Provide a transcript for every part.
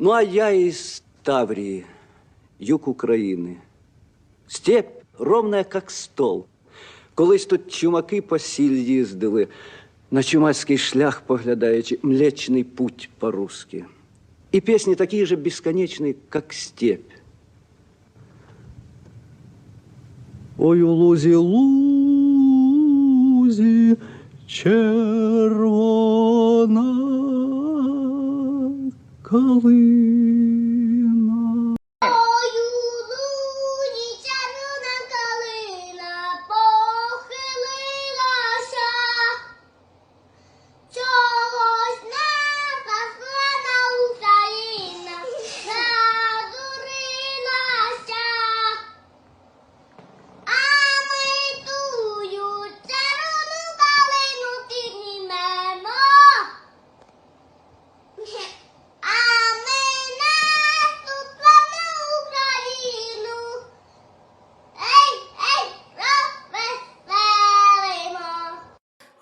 Ну, а я из Таврии, юг України. Степь ровная, как стол. Колись тут чумаки по сіль їздили, на чумацький шлях поглядаючи, млечний путь по-русски. И песни такие же бесконечные, как степь. Ой, у лузі, лузі, червона калина.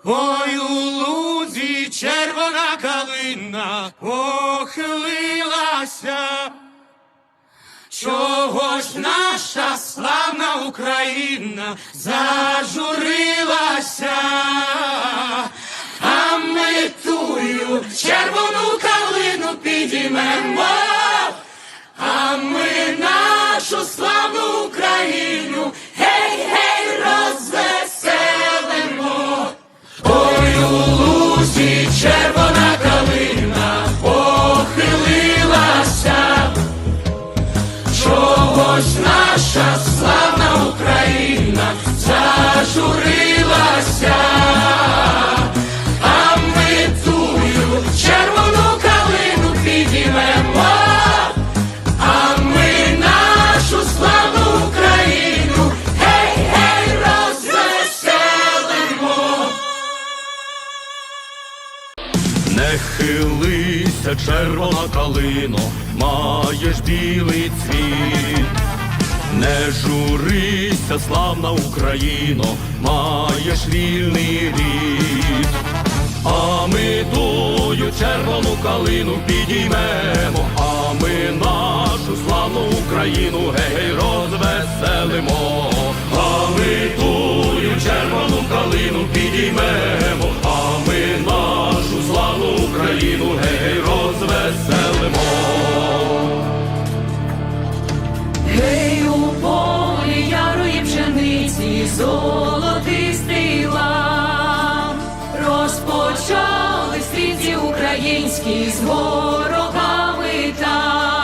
Ой, у лузі червона калина похилилася. чого ж наша славна Україна зажурилася, а ми тую червону калину чогось наша славна Україна зажурилася, а ми тую червону калину підіймемо, а ми нашу славну Україну, гей, гей, розвеселимо. Не хилися, червона калино, маєш білий цвіт. Не журися, славна Україно, маєш вільний рід. А ми тую червону калину підіймемо, а ми нашу славну Україну гей розвеселимо. золотистий лад, розпочали стрільці українські з ворогами там.